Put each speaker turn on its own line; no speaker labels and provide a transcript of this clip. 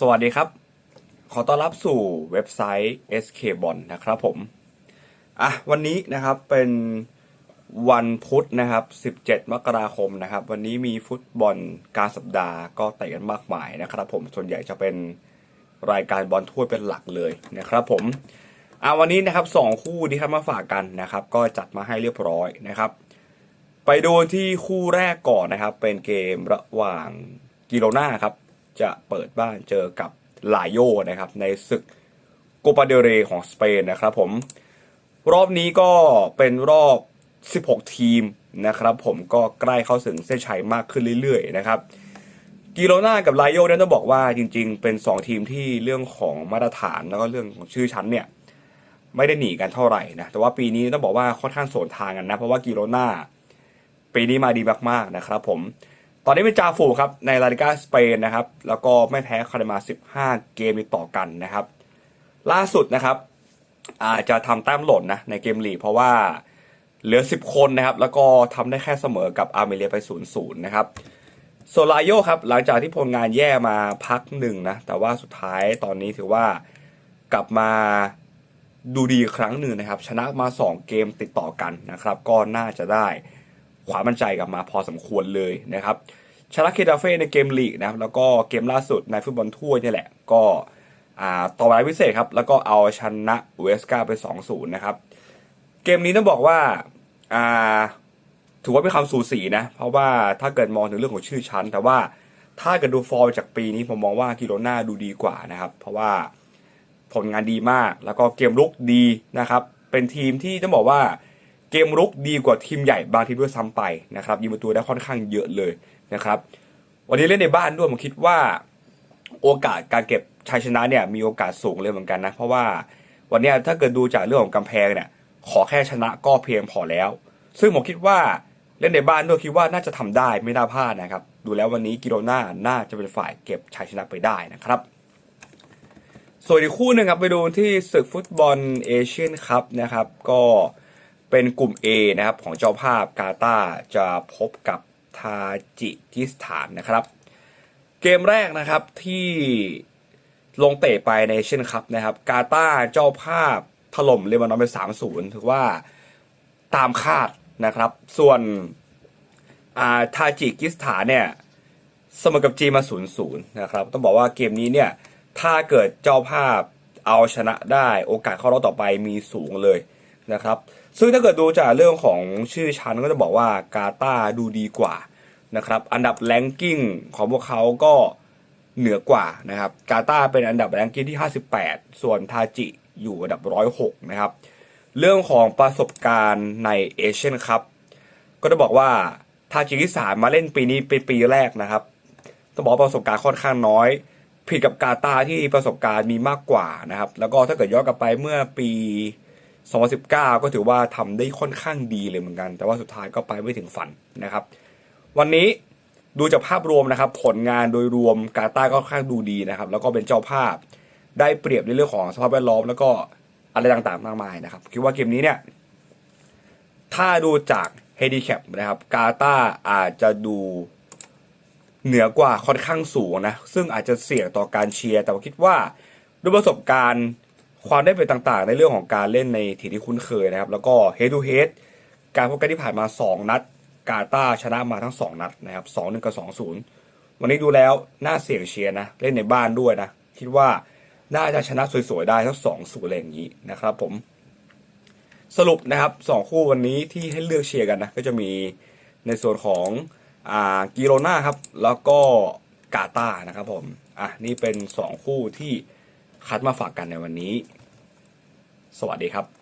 สวัสดีครับ ขอต้อนรับสู่เว็บไซต์ SK b o n นะครับผม อะ วันนี้นะครับเป็นวันพุธนะครับ 17 มกราคมนะครับ วันนี้มีฟุตบอลกลารสัปดาห์ก็เตะกันมากมายนะครับผม ส่วนใหญ่จะเป็นรายการบอลถ้วยเป็นหลักเลยนะครับผม อะวันนี้นะครับสองคู่ที่ครับมาฝากกันนะครับ ก็จัดมาให้เรียบร้อยนะครับ ไปดูที่คู่แรกก่อนนะครับ เป็นเกมระหว่างกิโลนาครับ จะเปิดบ้านเจอกับลาโยนะครับ ในศึกโกปาเดเรของสเปนนะครับผม รอบนี้ก็เป็นรอบ 16 ทีมนะครับผมก็ใกล้เข้าถึงเส้นชัยมากขึ้นเรื่อยๆนะครับกิโลนากับไลโยเนี่ยต้องบอกว่าจริง ๆ เป็น 2 ทีมที่เรื่องของมาตรฐานแล้วก็เรื่องของชื่อชั้นเนี่ยไม่ได้หนีกันเท่าไหร่นะแต่ว่าปีนี้ต้องบอกว่าค่อนข้างสวนทางกันนะ เพราะว่ากิโลนาปีนี้มาดีมากๆนะครับผม ตอนนี้เป็นจาฟูครับในลาลิกาสเปนนะครับ แล้วก็ไม่แพ้คาร์มา 15 เกมติดต่อกันนะครับ ล่าสุดนะครับ อาจจะทำแต้มหล่นนะในเกมลีเพราะว่าเหลือ 10 คนนะครับ แล้วก็ทำได้แค่เสมอกับอาร์เมเรียไป 0-0 นะครับโซลาโยครับ หลังจากที่ผลงานแย่มาพักหนึ่งนะ แต่ว่าสุดท้ายตอนนี้ถือว่ากลับมาดูดีครั้งหนึ่งนะครับ ชนะมา 2 เกมติดต่อกันนะครับ ก็น่าจะได้ ความมั่นใจกลับมาพอสมควรเลยนะครับชนะเคดาเฟ่ในเกมลีกนะครับแล้วก็เกมล่าสุดในฟุตบอลถ้วนี่แหละก็ต่อเวลาพิเศษครับ แล้วก็เอาชนะเวสกาไป 2-0 นะครับ เกมนี้ต้องบอกว่าถือว่าเป็นความสูสีนะ เพราะว่าถ้าเกิดมองถึงเรื่องของชื่อชั้น แต่ว่าถ้าเกิดดูฟอร์มจากปีนี้ผมมองว่ากิโลนาดูดีกว่านะครับ เพราะว่าผลงานดีมากแล้วก็เกมลุกดีนะครับ เป็นทีมที่ต้องบอกว่า เกมลุกดีกว่าทีมใหญ่บางทีด้วยซ้ำไปนะครับยิงประตูได้ค่อนข้างเยอะเลยนะครับ วันนี้เล่นในบ้านด้วยผมคิดว่าโอกาสการเก็บชัยชนะเนี่ยมีโอกาสสูงเลยเหมือนกันนะ เพราะว่าวันนี้ถ้าเกิดดูจากเรื่องของกำแพงเนี่ยขอแค่ชนะก็เพียงพอแล้ว ซึ่งผมคิดว่าเล่นในบ้านด้วยคิดว่าน่าจะทำได้ไม่น่าพลาดนะครับ ดูแล้ววันนี้กิโรนาน่าจะเป็นฝ่ายเก็บชัยชนะไปได้นะครับ ส่วนอีกคู่หนึ่งครับไปดูที่ศึกฟุตบอลเอเชียนคัพนะครับ ก็ เป็นกลุ่ม A นะครับของเจ้าภาพกาตาร์จะพบกับทาจิกิสถานนะครับ เกมแรกนะครับที่ลงเตะไปในเชียนคัพนะครับกาตาร์เจ้าภาพถล่มเลบานอนไป3-0ถือว่าตามคาดนะครับ ส่วนอาทาจิกิสถานเนี่ยเสมอกับจีนมา 0-0 นะครับ ต้องบอกว่าเกมนี้เนี่ยถ้าเกิดเจ้าภาพเอาชนะได้โอกาสเข้ารอบต่อไปมีสูงเลย นะครับ ซึ่งถ้าเกิดดูจากเรื่องของชื่อชั้นก็จะบอกว่ากาตาดูดีกว่านะครับ อันดับแรงกิ้งของพวกเขาก็เหนือกว่านะครับ กาตาเป็นอันดับแรงกิ้งที่ 58 ส่วนทาจิอยู่อันดับ 106 นะครับ เรื่องของประสบการณ์ในเอเชียนคัพก็จะบอกว่าทาจิกิสถานมาเล่นปีนี้เป็นปีแรกนะครับ ต้องบอกประสบการณ์ค่อนข้างน้อย ผิดกับกาตาที่ประสบการณ์มีมากกว่านะครับ แล้วก็ถ้าเกิดย้อนกลับไปเมื่อปี 2019 ก็ถือว่าทำได้ค่อนข้างดีเลยเหมือนกัน แต่ว่าสุดท้ายก็ไปไม่ถึงฝันนะครับ วันนี้ดูจากภาพรวมนะครับ ผลงานโดยรวมกาตาร์ก็ค่อนข้างดูดีนะครับ แล้วก็เป็นเจ้าภาพได้เปรียบในเรื่องของสภาพแวดล้อมแล้วก็อะไรต่างๆมากมายนะครับ คิดว่าเกมนี้เนี่ย ถ้าดูจากเฮดีแคปนะครับ กาตาร์อาจจะดูเหนือกว่าค่อนข้างสูงนะ ซึ่งอาจจะเสี่ยงต่อการเชียร์ แต่ว่าคิดว่าด้วยประสบการณ์ ความได้เปรียบต่างๆ ในเรื่องของการเล่นในทีที่คุ้นเคยนะครับ แล้วก็เฮด to เฮดการพบกันที่ผ่านมา 2 นัด กาตาชนะมาทั้ง 2 นัดนะครับ2 1กับ2 0วันนี้ดูแล้วน่าเสี่ยงเชียร์นะ เล่นในบ้านด้วยนะ คิดว่าน่าจะชนะสวยๆ ได้ทั้งสองสูอะไรอย่างนี้นะครับผม สรุปนะครับสองคู่วันนี้ที่ให้เลือกเชียร์กันนะ ก็จะมีในส่วนของอ่ากิโรนาครับ แล้วก็กาตานะครับผม อะ นี่เป็นสองคู่ที่ คัดมาฝากกันในวันนี้ สวัสดีครับ